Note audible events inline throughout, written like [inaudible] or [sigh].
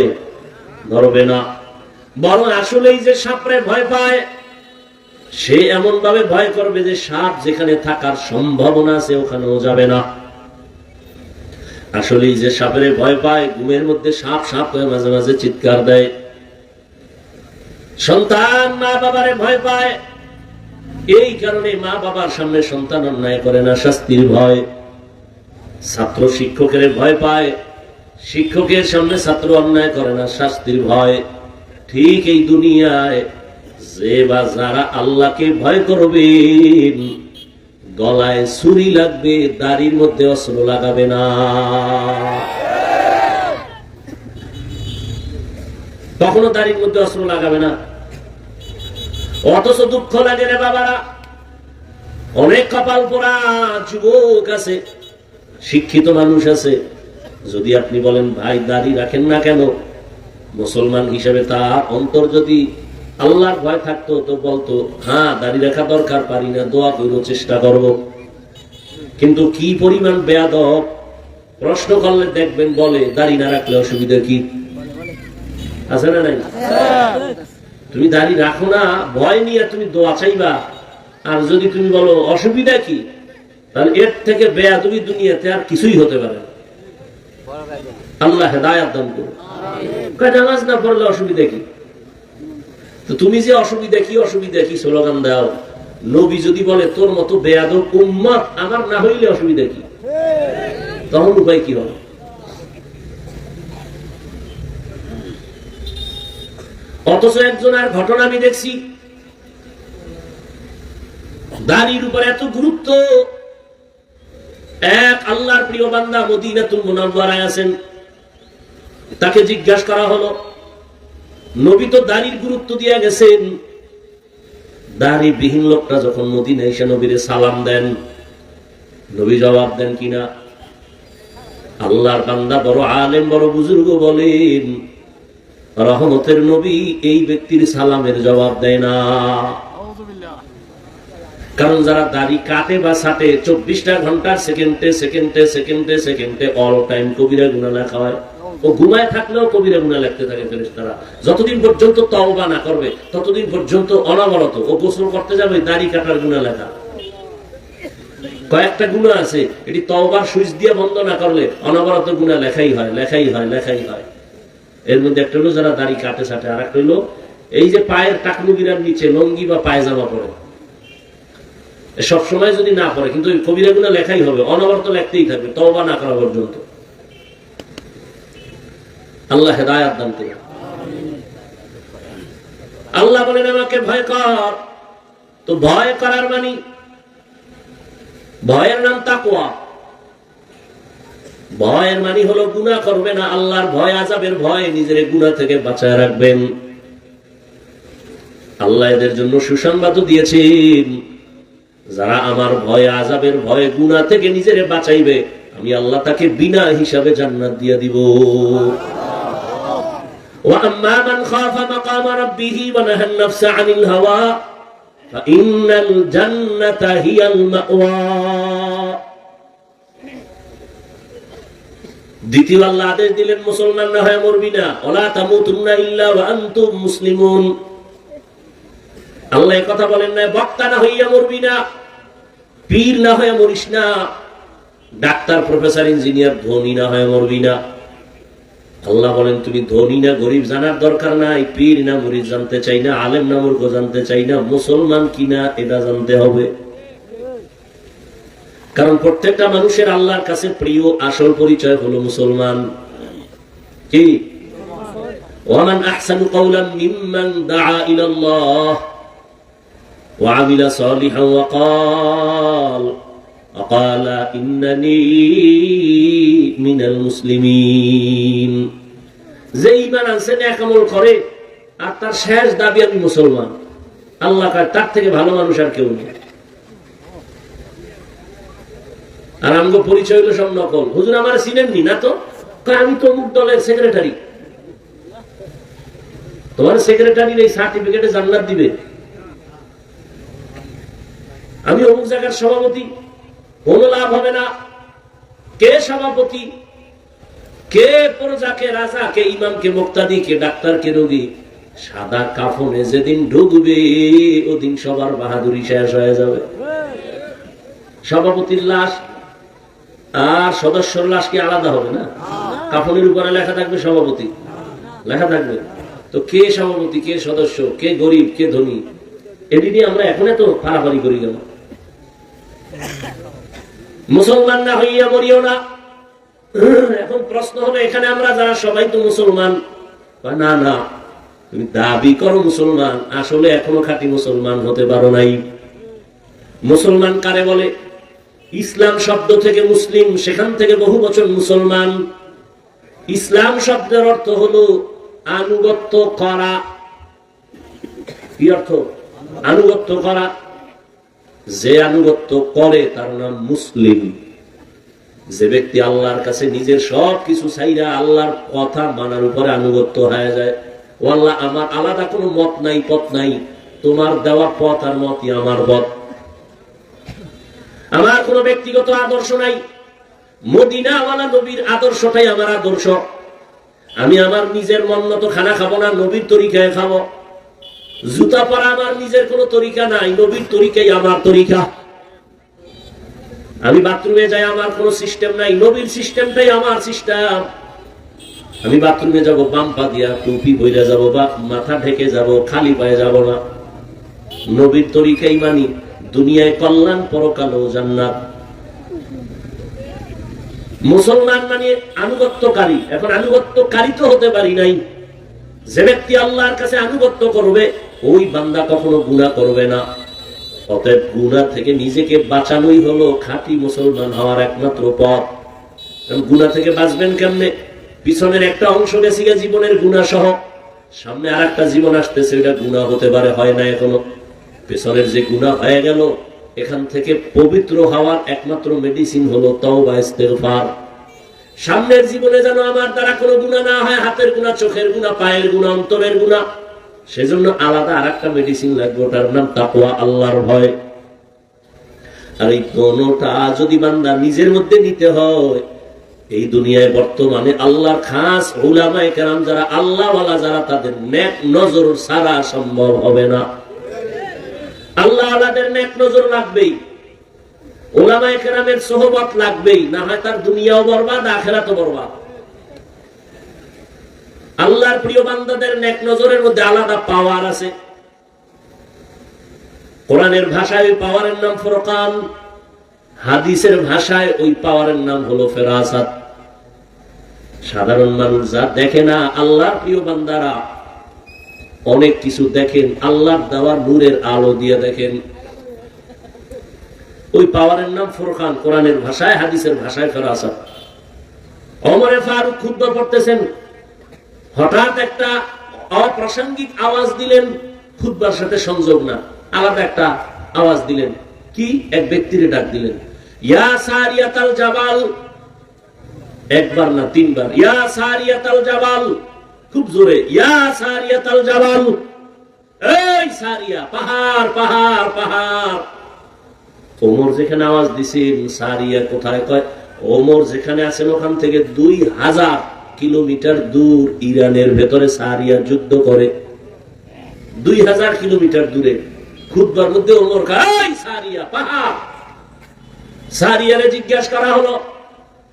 ধরবে ধরবে না। বরং আসলেই যে সাপরে ভয় পায়, সে এমন ভাবে ভয় করবে যে সাপ যেখানে থাকার সম্ভাবনা আছে ওখানেও যাবে না। আসলেই যে সাপের ভয় পায়, ঘুমের মধ্যে সাপ সাপ হয়ে মাঝে মাঝে চিৎকার দেয়। সন্তান মা বাবারে ভয় পায়। এই কারণে মা বাবার সামনে সন্তান অন্যায় করে না, শাস্তির ভয়। ছাত্র শিক্ষকের ভয় পায়। শিক্ষকের সামনে ছাত্র অন্যায় করে না, শাস্তির ভয়। ঠিক এই দুনিয়ায় যে বা যারা আল্লাহকে ভয় করবেন, গলায় ছুরি লাগবে, দাড়ির মধ্যে অস্ত্র লাগাবে না। কখনো দাড়ির মধ্যে অস্ত্র লাগাবে না। অথচ দুঃখ লাগে রে বাবারা। অনেক কপাল পোড়া, যুবক আছে, শিক্ষিত মানুষ আছে। যদি আপনি বলেন, ভাই, দাড়ি রাখেন না কেন? মুসলমান হিসেবে তার অন্তর যদি আল্লাহর ভয় থাকতো, তো বলতো হ্যাঁ দাড়ি রাখা দরকার, পারি না, দোয়া করব চেষ্টা করব। কিন্তু কি পরিমাণ বেয়াদব প্রশ্ন করলে দেখবেন, বলে, দাড়ি না রাখলে অসুবিধা কি? আছে না নাই? তুমি দাড়ি রাখো না, ভয় নিয়ে তুমি দোয়া চাইবা। আর যদি তুমি বলো, অসুবিধা কি? তাহলে এর থেকে বেয়া তুমি দুনিয়াতে আর কিছুই হতে পারে না। আল্লাহ হেদায়াত দান কয়, নামাজ না পড়লে অসুবিধা কি? তো তুমি যে অসুবিধা, কি অসুবিধা? কি স্লোগান দাও। নবী যদি বলে, তোর মতো বেয়াদব উম্মত আমার না হইলে অসুবিধা কি? তখন উপায় কি হবে? অথচ একজনের ঘটনা আমি দেখছি। দাড়ির উপর এত গুরুত্ব। এক আল্লাহর প্রিয় বান্দা মদিনাতুল মুনাওয়ারায় আছেন। তাকে জিজ্ঞাসা করা হলো, নবী তো দাড়ির গুরুত্ব দিয়ে গেছেন। দাড়ি বিহীন লোকটা যখন মদিনা এসে নবীরে সালাম দেন, নবী জবাব দেন কিনা? আল্লাহর বান্দা বড় আলেম, বড় বুজুর্গ বলেন, রহমতের নবী এই ব্যক্তির সালামের জবাব দেয় না। কারণ যারা দাড়ি কাটে বা সাটে, চব্বিশটা ঘণ্টার সেকেন্ডে সেকেন্ডে সেকেন্ডে সেকেন্ডে অল টাইম কবিরা গুণা লেখা হয়। ও ঘুমায় থাকলেও কবিরা গুণা লিখতে থাকে ফেরেশতারা। যতদিন পর্যন্ত তওবা না করবে, ততদিন পর্যন্ত অনবরত ও গোসল করতে যাবে, দাড়ি কাটার গুণা লেখা। কয়েকটা গুণা আছে, এটি তওবার সুইচ দিয়ে বন্ধ না করলে অনবরত গুণা লেখাই হয় লেখাই হয় লেখাই হয়। এর মধ্যে একটা হলো, যারা দাড়ি কাটে সাটে আর একটা হলো, এই যে পায়ের টাকনুগিরার নিচে লঙ্গি বা পায়জামা পরে সব সময় যদি না পড়ে কিন্তু কবিরা গুলো লেখাই হবে, অনবরত লেখতেই থাকবে, তওবা না করা পর্যন্ত। আল্লাহ হেদায়াত দান করুন। আল্লাহ বলেন, আমাকে ভয় কর। তো ভয় করার মানে? ভয়ের নাম তাকুয়া ভয়ের মানে হলো গুণা করবে না, আল্লাহর ভয় আজাবের ভয় নিজের গুণা থেকে বাঁচায় রাখবেন। আল্লাহ এদের জন্য সুসংবাদও দিয়েছেন, যারা আমার ভয় আজাবের ভয়ে গুণা থেকে নিজেরে বাঁচাইবে, আমি আল্লাহ তাকে বিনা হিসাবে জান্নাত দিয়ে দিব। وأما من خاف مقام ربه ونهى النفس عن الهوى فإن الجنة هي المأوى দ্বিতীয় আল্লাহ আদেশ দিলেন মুসলমান না হয় মরবি না ওলা তামুতুন্না ইল্লা ওয়া আনতুম মুসলিমুন আল্লাহ কথা বলেন না বক্তা না হইয়া মরবি না পীর না হয়ে মরিস না ডাক্তার প্রফেসর ইঞ্জিনিয়ার ধনী না হয়ে মরবি না আল্লাহ বলেন, তুমি ধনী না গরিব জানার দরকার নাই, পীর না গরিব জানতে চাই না, আলেম না মূর্খ জানতে চাই না, মুসলমান কিনা এটা জানতে হবে। কারণ প্রত্যেকটা মানুষের আল্লাহর কাছে প্রিয় আসল পরিচয় হলো মুসলমান। কি? ওয়ামান আহসান কওলাম মিম্মান দাআ ইলাল্লাহ ওয়া আমিলা সালিহান ওয়া وقال إنني من المسلمين যে ইমান আনছে এক আমল করে আর তার শেষ দাবি আমি মুসলমান আল্লাহ কার তার থেকে ভালো মানুষ আর কেউ নেই আর আমগো পরিচয় হলো সব নকল হুজুর আমার চিনেননি না তো কয়, আমি তো অমুক দলের সেক্রেটারি তোমার সেক্রেটারির এই সার্টিফিকেটে জান্নাত দিবে আমি অমুক জায়গার সভাপতি কোনো লাভ হবে না। কে সভাপতি? কে প্রজা কে রাজা, কে ইমাম কে মুক্তাদি, কে ডাক্তার, কে রোগী? সাদা কাফনে যেদিন ঢুকবে ওদিন সবার বাহাদুরি শেষ হয়ে যাবে। সভাপতির লাশ আর সদস্যর লাশ কি আলাদা হবে না? কাফনের উপরে লেখা থাকবে সভাপতি। লেখা থাকবে। তো কে সভাপতি, কে সদস্য, কে গরিব, কে ধনী? এটি নিয়ে আমরা এখন এত ফাড়াফাড়ি করি কেন? মুসলমান না হইয়া মরিও না। এখন প্রশ্ন হলো, এখানে আমরা যারা সবাই তো মুসলমান না না, তুমি দাবি করো মুসলমান, আসলে এখনও খাঁটি মুসলমান হতে পারো নাই। মুসলমান কারে বলে? ইসলাম শব্দ থেকে মুসলিম, সেখান থেকে বহু বছর মুসলমান। ইসলাম শব্দের অর্থ হলো আনুগত্য করা। কি অর্থ? আনুগত্য করা। যে আনুগত্য করে তার নাম মুসলিম। যে ব্যক্তি আল্লাহর কাছে নিজের সব কিছু চাইরা আল্লাহর কথা মানার উপরে আনুগত্য হয়ে যায় ও আল্লাহ আমার আলাদা কোনো মত নাই, পথ নাই। তোমার দেওয়া পথ আর মতই আমার পথ। আমার কোনো ব্যক্তিগত আদর্শ নাই। মদিনাওয়ালা নবীর আদর্শটাই আমার আদর্শ। আমি আমার নিজের মন মতো খানা খাব না, নবীর তরিকায় খাব। জুতা পরা আমার নিজের কোনো তরিকা নাই, নবীর তরিকাই আমার তরিকা। আমি বাথরুমে যাই, আমার কোনো সিস্টেম নাই, নবীর সিস্টেমটাই আমার সিস্টেম। আমি বাথরুমে যাব বাম পা দিয়া টুপি বইরা যাব, বা মাথা ঢেকে যাব, খালি পায়ে যাব না। নবীর তরিকাই মানি, দুনিয়ায় কল্যাণ পরকালো জান্নাত। মুসলমান মানে আনুগত্যকারী, এখন আনুগত্যকারী তো হতে পারি নাই। যে ব্যক্তি আল্লাহর কাছে আনুগত্য করবে ওই বান্দা কখনো গুণা করবে না। অতএব গুণা থেকে নিজেকে বাঁচানোই হলো খাঁটি মুসলমান হওয়ার একমাত্র পথ। গুণা থেকে বাঁচবেন কেমনে? পিছনের একটা অংশ গেছে গিয়ে জীবনের গুণা সহ। সামনে আর একটা জীবন আসতেছে, এটা গুণা হতে পারে, হয় না এখনও। পেছনের যে গুণা হয়ে গেল, এখান থেকে পবিত্র হওয়ার একমাত্র মেডিসিন হলো তওবা, ইস্তেগফার। সামনের জীবনে যেন আমার দ্বারা কোনো গুণা না হয়, হাতের গুণা চোখের গুণা পায়ের গুণা অন্তরের গুণা সেজন্য আলাদা আর একটা মেডিসিন লাগবে, ওটার নাম তাকওয়া, আল্লাহর ভয়। আর এই দোনোটা যদি বান্দা নিজের মধ্যে নিতে হয়, এই দুনিয়ায় বর্তমানে আল্লাহর খাস ওলামায়ে কেরাম যারা আল্লাহওয়ালা, যারা তাদের নেক নজর সারা সম্ভব হবে না। আল্লাহ আলাদের নেক নজর লাগবেই। ওলামায়ে কেরামের সোহবত লাগবেই, না হয় তার দুনিয়াও বরবাদ, আখেরাতও বরবাদ। আল্লাহর প্রিয় বান্দাদের নেক নজরের মধ্যে আলাদা পাওয়ার আছে। কোরআনের ভাষায় ওই পাওয়ারের নাম ফরকান, হাদিসের ভাষায় ওই পাওয়ারের নাম হলো ফেরাসাত। সাধারণ মানুষ যা দেখে না, আল্লাহর প্রিয় বান্দারা অনেক কিছু দেখেন, আল্লাহর দেওয়া নূরের আলো দিয়ে দেখেন। ওই পাওয়ারের নাম ফোরখান কোরআনের ভাষায়, হাদিসের ভাষায় ফেরাসাত। অমরে ফারুক ক্ষুদ্র পড়তেছেন হঠাৎ একটা অপ্রাসঙ্গিক আওয়াজ দিলেন খুদ্বার সাথে সংযোগ না, আলাদা একটা আওয়াজ দিলেন। কি? এক ব্যক্তির ডাক দিলেন। ইয়া সারিয়াতাল জাবাল। একবার না তিনবার। ইয়া সারিয়াতাল জাবাল। খুব জোরে। ইয়া সারিয়াতাল জাবাল। এই সারিয়া, পাহাড় পাহাড় পাহাড়। ওমর যেখানে আওয়াজ দিছেন, সারিয়া কোথায় কয়? ওমর যেখানে আছেন, ওখান থেকে দুই হাজার কিলোমিটার দূর ইরানের ভেতরে সারিয়া যুদ্ধ করে। দুই হাজার কিলোমিটার দূরে। খুদবার মধ্যে ওমর খাই সারিয়া পাহাড়। সারিয়ারে জিজ্ঞাসা করা হলো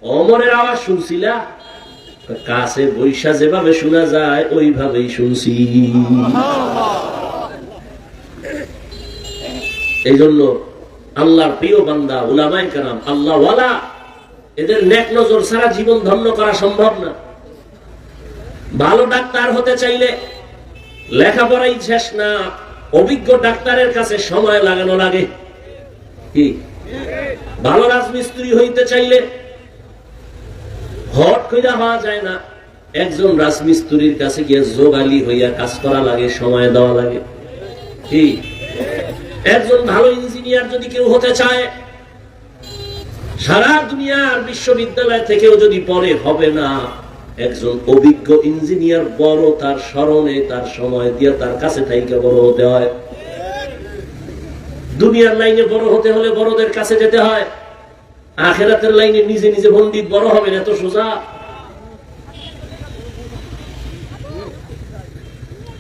অমরের আওয়াজ শুনছিলা? কাছে বৈশা যেভাবে শোনা যায়, ওইভাবেই শুনছি। এই জন্য আল্লাহর প্রিয় বান্দা উলামাই কারাম, আল্লাহওয়ালা, এদের নেক নজর সারা জীবন ধন্য করা সম্ভব না। ভালো ডাক্তার হতে চাইলে লেখাপড়াই শেষ না, অভিজ্ঞ ডাক্তারের কাছে সময় লাগানো লাগে। কি? ভালো রাজমিস্ত্রি হইতে চাইলে হট কইরা হওয়া যায় না। একজন রাজমিস্ত্রির কাছে গিয়ে যোগালি হইয়া কাজ করা লাগে, সময় দেওয়া লাগে। কি? একজন ভালো ইঞ্জিনিয়ার যদি কেউ হতে চায়, সারা দুনিয়ার বিশ্ববিদ্যালয় থেকেও যদি পরে হবে না একজন অভিজ্ঞ ইঞ্জিনিয়ার বড় তার স্মরণে তার সময় দিয়ে তার কাছে থাইকে বড় হতে হয়। দুনিয়ার লাইনে বড় হতে হলে বড়দের কাছে যেতে হয়। আখেরাতের লাইনে নিজে নিজে বন্দিত বড় হবে এত সোজা।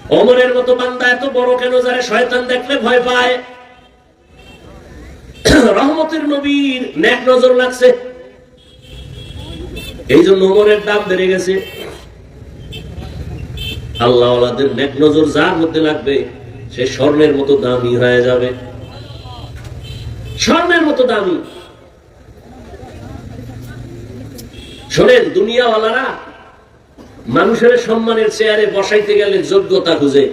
অমরের মতো বান্দা এত বড় কেন, যারে শয়তান দেখলে ভয় পায়? [coughs] রহমতের নবীর ন্যাক নজর লাগছে। এই জন্য ওমরের দাম বেড়ে গেছে। আল্লাহ নেক নজর যার মধ্যে লাগবে, সে স্বর্ণের মতো দামি হয়ে যাবে। স্বর্ণের মতো দামি। শোনেন, দুনিয়াওয়ালারা মানুষের সম্মানের চেয়ারে বসাইতে গেলে যোগ্যতা খুঁজে।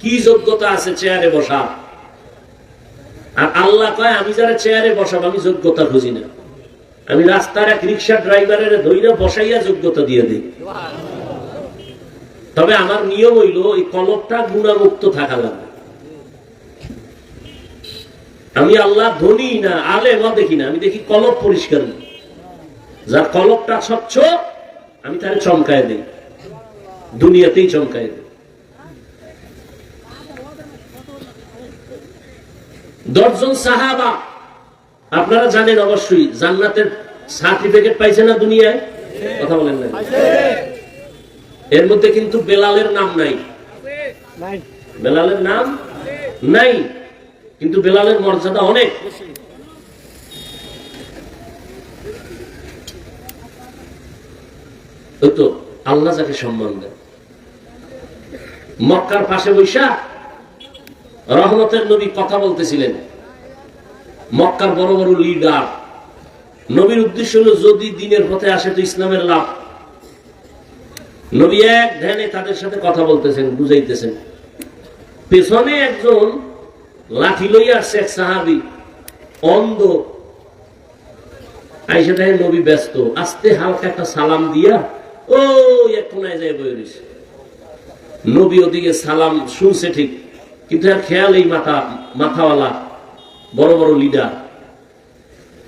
কি যোগ্যতা আছে চেয়ারে বসা? আর আল্লাহ কয়, আমি যারা চেয়ারে বসাবো, আমি যোগ্যতা খুঁজি না। আমি রাস্তার এক রিক্সা ড্রাইভারের ধৈর্য বসাইয়া যোগ্যতা দিয়ে দিই। তবে আমার নিয়ম হইল, ওই কলকটা গুণামুক্ত থাকা লাগবে। আমি আল্লাহ ধনী না আলে না দেখি না, আমি দেখি কলক পরিষ্কার যার কলকটা স্বচ্ছ, আমি তারে চমকায় দিই। দুনিয়াতেই চমকায় দিই। দশজন সাহাবা আপনারা জানেন অবশ্যই জান্নাতের সার্টিফিকেট পাইছে না দুনিয়ায়? কথা বলেন না এর মধ্যে কিন্তু বেলালের নাম নাই। বেলালের নাম নাই। কিন্তু বেলালের মর্যাদা অনেক। তো আল্লাহ যাকে সম্মান দেয় মক্কার পাশে বৈশা রহমতের নবী কথা বলতেছিলেন। মক্কার বড় বড় লিডার নবীর উদ্দেশ্য হলো, যদি দিনের পথে আসে তো ইসলামের লাভ। নবী এক ধ্যানে তাদের সাথে কথা বলতেছেন, বুঝাইতেছেন। পেছনে একজন লাঠি লইয়া আসছে, এক সাহাবি। অন্ধ। আইসা দেখেন নবী ব্যস্ত। আস্তে হালকা একটা সালাম দিয়া ও এক কোনায় যায় বই নবী ওদিকে সালাম শুনছে ঠিক, কিন্তু আর খেয়াল এই মাথা, মাথাওয়ালা বড় বড় লিডার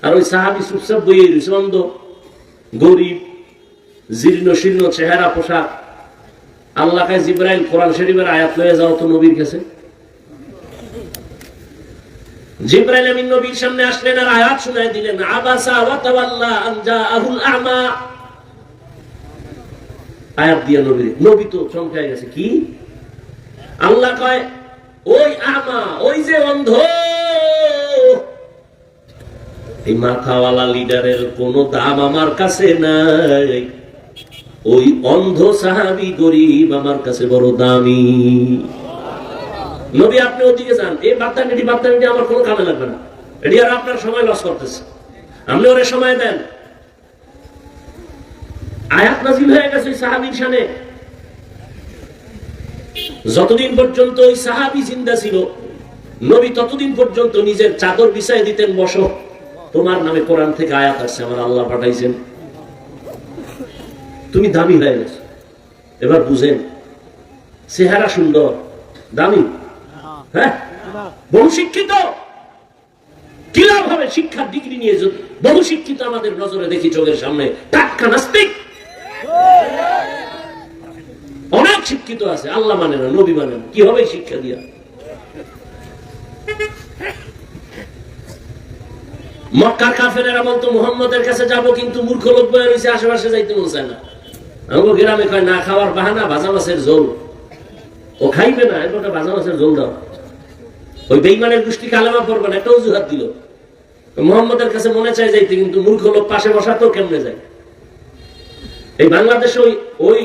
আর ওই সাহাবি চুপচাপ বইয়ে রয়েছে গরিব, জীর্ণ শীর্ণ চেহারা, পোশাক। আল্লাহ জিব্রাইল কোরআন শরীফের আয়াত লয়ে যাও তো নবীর কাছে। আল্লাহ কয়, ওই আমা, ওই যে অন্ধ। এই মাথাওয়ালা লিডারের কোন দাম আমার কাছে নাই। ওই অন্ধ সাহাবি গরিব আমার কাছে বড় দামি। নবী, আপনি ওদিকে যান। এই আমার কোনো কামে লাগবে না। এটি আর আপনার সময় লস করতেছে। আপনি ওরে সময় দেন। আয়াত নাজিল হয়ে গেছে সাহাবির সামনে। যতদিন পর্যন্ত ওই সাহাবি জিন্দা ছিল, নবী ততদিন পর্যন্ত নিজের চাদর বিছাই দিতেন বসো। তোমার নামে কোরআন থেকে আয়াত আসছে, আমার আল্লাহ পাঠাইছেন। তুমি দামি হয়ে গেছো। এবার বুঝেন, চেহারা সুন্দর, দামি? হ্যাঁ? শিক্ষিত। কি লাভ শিক্ষার ডিগ্রি নিয়ে বহু শিক্ষিত আমাদের নজরে দেখি চোখের সামনে? টাটকা নাস্তিক? অনেক শিক্ষিত আছে, আল্লাহ মানে না, নবী মানে কি হবে শিক্ষা দিয়া? মক্কার কাফেরেরা বলতো, মুহাম্মদের কাছে যাব কিন্তু মূর্খ লোক বয়ে রয়েছে আশেপাশে যাইতে চায় না। আমাকে গ্রামে কয়, না, খাওয়ার বাহানা, ভাজা মাছের ঝোল। ও খাইবে না, এরপর ভাজা মাছের ঝোল দাও। ওই বেইমানের গোষ্ঠী কালেমা পড়বে না, একটা অজুহাত দিল। মোহাম্মদের কাছে মনে চায় যাইতে, কিন্তু মূর্খ লোক পাশে বসাতেও কেমনে যায়? এই বাংলাদেশে ওই ওই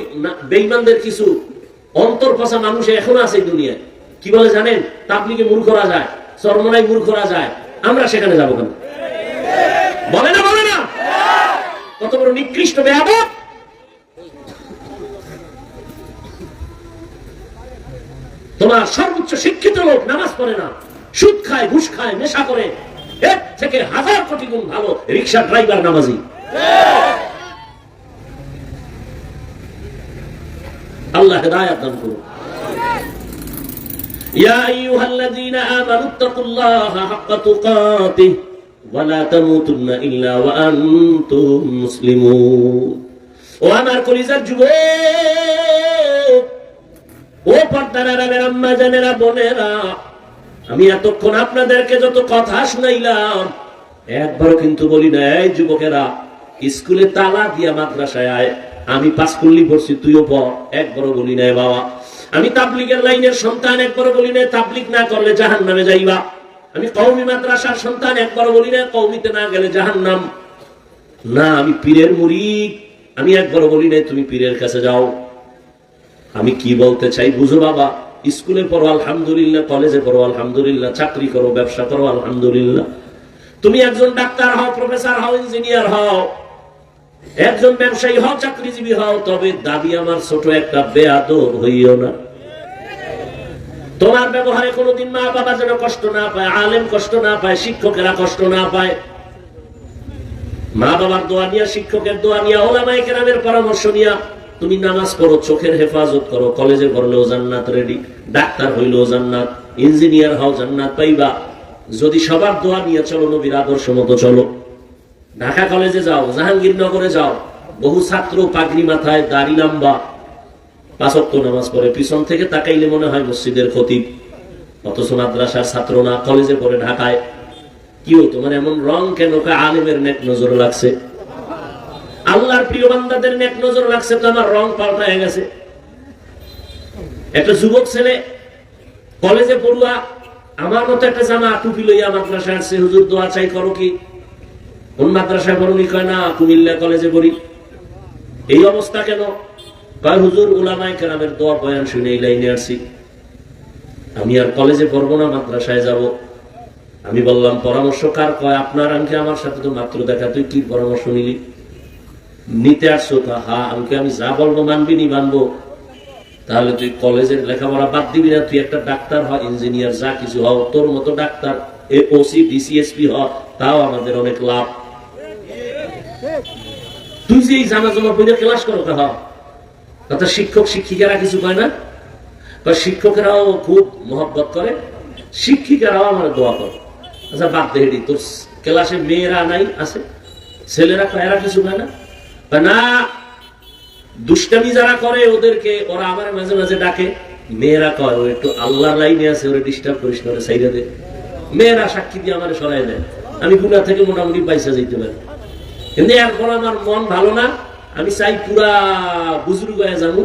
বেইমানদের কিছু অন্তর পচা মানুষ এখনও আছে দুনিয়ায়। কি বলে জানেন? তাবলিগে মূর্খরা যায়, চরমনায় মূর্খরা যায়। আমরা সেখানে যাব কেন? বলে না বলে না কত বড় নিকৃষ্ট বেয়াদব তোমার সর্বোচ্চ শিক্ষিত লোক নামাজ পড়ে না সুদ খায় ঘুষ খায় নেশা করে এর থেকে হাজার কোটি গুণ ভালো রিক্সা ড্রাইভার নামাজি আল্লাহ হেদায়াত দান করুন يا أيها الذين آمنوا اتقوا الله حق تقاته ওয়ালা তামুতুন্না ইল্লা ওয়া আনতুম মুসলিমুন। ও আমার ও আমি এতক্ষণ আপনাদেরকে যত কথা শুনাইলাম, একবার কিন্তু বলি না, এই যুবকেরা, স্কুলে তালা দিয়া মাদ্রাসায় আয়, আমি পাস করলি পড়ছি, তুইও পড়, একবারও বলি নাই বাবা। আমি তাবলিগের লাইনের সন্তান, একবারও বলি নাই তাবলিক না করলে জাহান নামে যাইবা। আমি কৌমি মাদ্রাসার সন্তান, একবার বলি না কৌমিতে না গেলে জাহান নাম না, আমি পীরের মুরিদ। আমি একবার বলি না তুমি পীরের কাছে যাও। আমি কি বলতে চাই বুঝো বাবা? স্কুলে পড়ো, আলহামদুলিল্লাহ। কলেজে পড়ো, আলহামদুলিল্লাহ। চাকরি করো, ব্যবসা করো, আলহামদুলিল্লাহ। তুমি একজন ডাক্তার হও, প্রফেসর হও, ইঞ্জিনিয়ার হও। একজন ব্যবসায়ী হও, চাকরিজীবী হও, তবে দাবি আমার ছোট একটা বেয়াদব হইও না। তোমার ব্যবহারে কোনোদিন মা বাবা যেন কষ্ট না পায়, আলেম কষ্ট না পায়, শিক্ষকেরা কষ্ট না পায়। মা বাবার দোয়া নিয়া, শিক্ষকের দোয়া নিয়া ওলামাই কেরামের পরামর্শ নিয়া, তুমি নামাজ পড়ো, চোখের হেফাজত করো, কলেজে পড়লেও জান্নাত রেডি ডাক্তার হইলেও জান্নাত ইঞ্জিনিয়ার হও জান্নাত পাইবা। যদি সবার দোয়া নিয়ে চলো, নবীর আদর্শ মতো চলো। ঢাকা কলেজে যাও, জাহাঙ্গীরনগরে যাও, বহু ছাত্র পাগড়ি মাথায় দাড়ি লম্বা। পাঁচক্ত নামাজ পড়ে, পিছন থেকে তাকাইলে মনে হয় মসজিদের খতিব। অথচ মাদ্রাসার ছাত্র না, কলেজে পড়ে, ঢাকায়। কি তোমার এমন রং কেন? আলেমের নেক নজর লাগছে। আল্লাহর প্রিয় বান্দাদের নেক নজর লাগছে, তো আমার রং পাল্টা হয়ে গেছে। একটা যুবক ছেলে, কলেজে পড়ুয়া, আমার মতো একটা জামা টুপি লইয়া মাদ্রাসায় আসছে, হুজুর, দোয়া চাই করো কি? কোন মাদ্রাসায় পড়ুনি? কয়, না, কুমিল্লা কলেজে পড়ি। এই অবস্থা কেন? কয় হুজুর কেরামের দোয়া বয়ান শুনে আসছি আমি আর কলেজে পড়ব না, মাদ্রাসায় যাব। আমি বললাম, পরামর্শ কার কয়? আপনার আমার সাথে তো মাত্র দেখা, তুই কি পরামর্শ নিলি? নিতে আসছো তা, হা আমি যা বলব মানবি নি, মানবো। তাহলে তুই কলেজের লেখাপড়া বাদ দিবি না, তুই একটা ডাক্তার হ, ইঞ্জিনিয়ার, যা কিছু হও তোর মতো ডাক্তার, এ ওসি ডিসিএসপি হ, তাও আমাদের অনেক লাভ। তুই যে এই জামা জমা পড়ে ক্লাস করো তা কথা শিক্ষক, শিক্ষিকারা কিছু কয় না। শিক্ষকেরাও খুব মহব্বত করে। শিক্ষিকারাও আমার দোয়া করে। আচ্ছা বাদ দেহেডি তোর ক্লাসে মেয়েরা নাই, আছে? ছেলেরা কয় এরা কিছু কয় না? না, দুষ্টামি যারা করে ওদেরকে, ওরা আমার মাঝে মাঝে ডাকে। মেয়েরা কয়, ও একটু আল্লাহর লাইনে আছে, ওরা ডিস্টার্ব করিস না, ওরা সাইডে দে। মেয়েরা সাক্ষী দিয়ে আমার সরাই দেয়। আমি গুণা থেকে মোটামুটি পয়সা যেতে পারি। কিন্তু এরপর আমার মন ভালো না। আমি চাই পুরা হয়ে যাব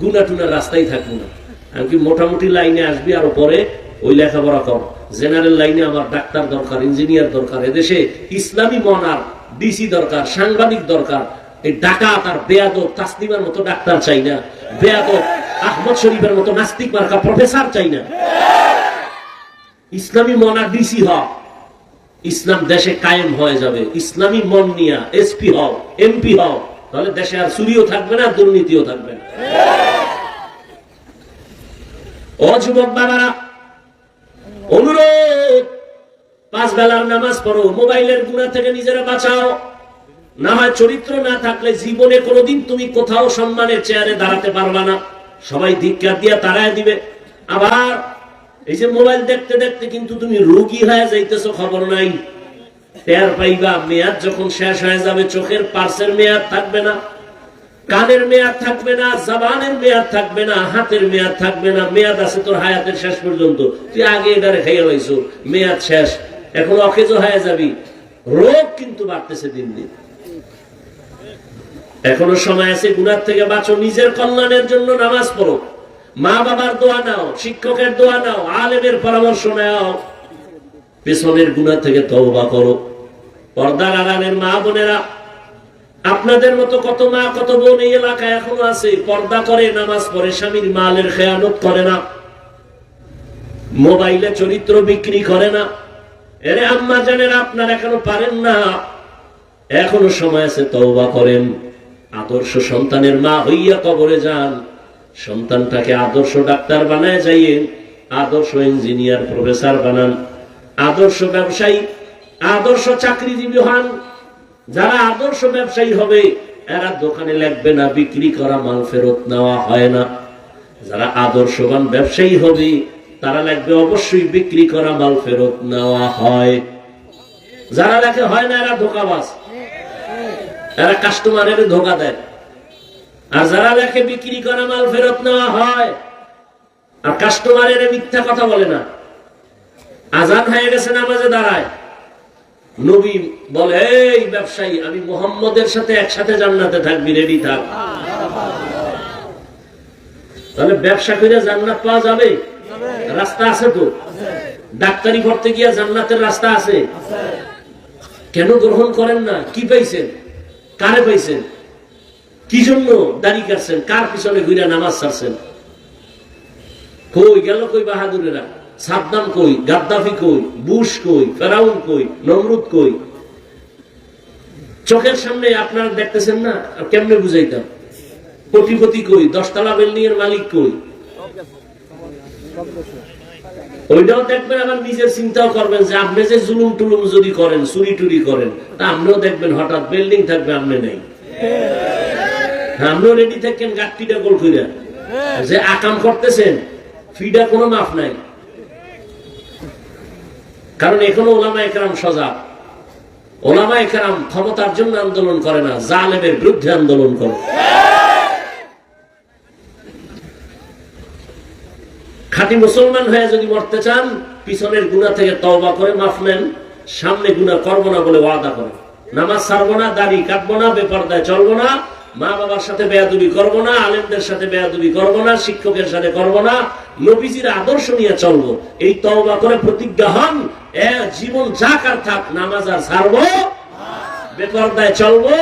গুনা টুনার রাস্তায় থাকব না। আমি কি মোটামুটি লাইনে আসবি আর পরে ওই লেখাপড়া কর। জেনারেল লাইনে আমার ডাক্তার দরকার, ইঞ্জিনিয়ার দরকার, এদেশে ইসলামী মনার, ডিসি দরকার, সাংবাদিক দরকার। এই ডাকাত আর বেয়াদব তাসলিমার মতো ডাক্তার চাই না। বেয়াদব আহমদ শরীফের মতো নাস্তিক মার্কা প্রফেসর চাই না। ইসলামী মনার ডিসি হও ইসলাম দেশে কায়েম হয়ে যাবে। ইসলামী মন নিয়া এসপি হও, এমপি হও। তাহলে দেশে আর চুরিও থাকবে না, দুর্নীতিও থাকবে না। ও যুবক বাবারা, অনুরোধ, পাঁচ বেলার নামাজ পড়ো, মোবাইলের থেকে নিজেরা বাঁচাও। না হয় চরিত্র না থাকলে জীবনে কোনোদিন তুমি কোথাও সম্মানের চেয়ারে দাঁড়াতে পারবা না। সবাই ধিক্কার দিয়া দিবে। আবার এই যে মোবাইল দেখতে দেখতে কিন্তু তুমি রোগী হয়ে যাইতেছো, খবর নাই। টের পাইবা, মেয়াদ যখন শেষ হয়ে যাবে, চোখের পার্সের মেয়াদ থাকবে না, কানের মেয়াদ থাকবে না, জবানের মেয়াদ থাকবে না, হাতের মেয়াদ থাকবে না, মেয়াদ আছে তোর হায়াতের শেষ পর্যন্ত। তুই আগে এটা রেখাইয়া হয়েছো মেয়াদ শেষ, এখন অকেজ হয়ে যাবি। রোগ কিন্তু বাড়তেছে দিন দিন। এখনও সময় আছে, গুনার থেকে বাঁচো, নিজের কল্যাণের জন্য নামাজ পড়ো। মা বাবার দোয়া নাও, শিক্ষকের দোয়া নাও, আলেমের পরামর্শ নাও। পেছনের গুণা থেকে তওবা করো। পর্দার আড়ালের মা বোনেরা, আপনাদের মতো কত মা, কত বোন এই এলাকায় এখনও আছে, পর্দা করে, নামাজ পড়ে, স্বামীর মালের খেয়ানত করে না। মোবাইলে চরিত্র বিক্রি করে না। এরে আম্মা জানেন আপনার এখনও পারেন না। এখনও সময় আছে তওবা করেন। আদর্শ সন্তানের মা হইয়া কবরে যান। সন্তানটাকে আদর্শ ডাক্তার বানায় যাইয়ে, আদর্শ ইঞ্জিনিয়ার প্রফেসর বানান। আদর্শ ব্যবসায়ী, আদর্শ চাকরিজীবী হন। যারা আদর্শ ব্যবসায়ী হবে, এরা দোকানে লাগবে না, বিক্রি করা মাল ফেরত নেওয়া হয় না। যারা আদর্শবান ব্যবসায়ী হবে, তারা লাগবে অবশ্যই বিক্রি করা মাল ফেরত নেওয়া হয়। যারা লেখে হয় না, এরা ধোকাবাজ। এরা কাস্টমারের ধোকা দেয়। আর যারা লেখে বিক্রি করা মাল ফেরত নেওয়া হয়, আর কাস্টমারের মিথ্যা কথা বলে না। আজান হয়ে গেছে নামাজে দাঁড়ায়। নবী বলে, এই ব্যবসায়ী, আমি মোহাম্মদের সাথে একসাথে জান্নাতে থাকবি রেডি থাক। তাহলে ব্যবসা করে জান্নাত পাওয়া যাবে? রাস্তা আছে তো? ডাক্তারি পড়তে গিয়া জান্নাতের রাস্তা আছে? কেন গ্রহণ করেন না? কি পাইছেন? কারে পাইছেন? কি জন্য দাঁড়িয়ে কাটছেন? কার পিছনে ঘুরে নামাজ ছাড়ছেন? কই গেল কই বাহাদুরেরা? সাদ্দাম কই, গাদ্দাফি কই, বুশ কই, ফেরাউন কই, নমরুদ কই। চোখের সামনে আপনারা দেখতেছেন না? আর কেমনে বুঝাইতাম? কোটিপতি কই, দশতলা বিল্ডিং এর মালিক কই। ওইটাও দেখবেন, আবার নিজের চিন্তাও করবেন যে আপনি যে জুলুম টুলুম যদি করেন, চুরি টুরি করেন, তা আপনিও দেখবেন হঠাৎ বিল্ডিং থাকবে, আপনি নেই। আপনিও রেডি থাকেন গাঠটিটা গোল কইরা। যে আকাম করতেছেন, ফিডা কোনো মাফ নাই। কারণ এখনও ওলামা একরাম সজাগ। ওলামা একরাম ক্ষমতার জন্য আন্দোলন করে না, জালেমের বিরুদ্ধে আন্দোলন করে। খাঁটি মুসলমান হয়ে যদি মরতে চান, পিছনের গুণা থেকে তওবা করে মাফ নেন, সামনে গুণা করব না বলে ওয়াদা করে। নামাজ ছাড়বো না, দাড়ি কাটবো না, বেপরদায় চলবো না মা বাবার সাথে বেয়াদুবি করব না, আলেমদের সাথে বেয়াদুবি করব না, শিক্ষকের সাথে করব না, নবীজির আদর্শ নিয়ে চলবো। এই তওবা করে প্রতিজ্ঞা হন জীবন যা কার থাক, নামাজ আর ছাড়বো, বেপরদায় চলবো,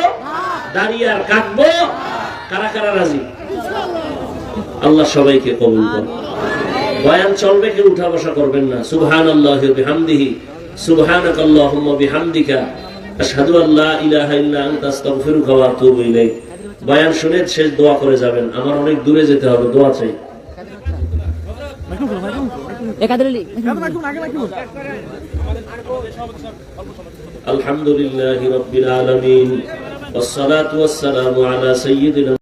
দাঁড়িয়ে আর কাটবো কারা কারা রাজি? আল্লাহ সবাইকে কবুল করুন। বয়ান চলবে, কেউ উঠা বসা করবেন না। সুবহান আল্লাহ বিহামদিহি। সুবহানাক আল্লাহুম্মা বিহামদিকা। আশহাদু আল্লা ইলাহা ইল্লা আনতা, আস্তাগফিরুকা ওয়া আতুবু ইলাইক। বয়ান শুনে শেষ দোয়া করে যাবেন আমার অনেক দূরে যেতে হবে দোয়া চাই একাদলি الحمد لله رب العالمين والصلاة والسلام على سيدنا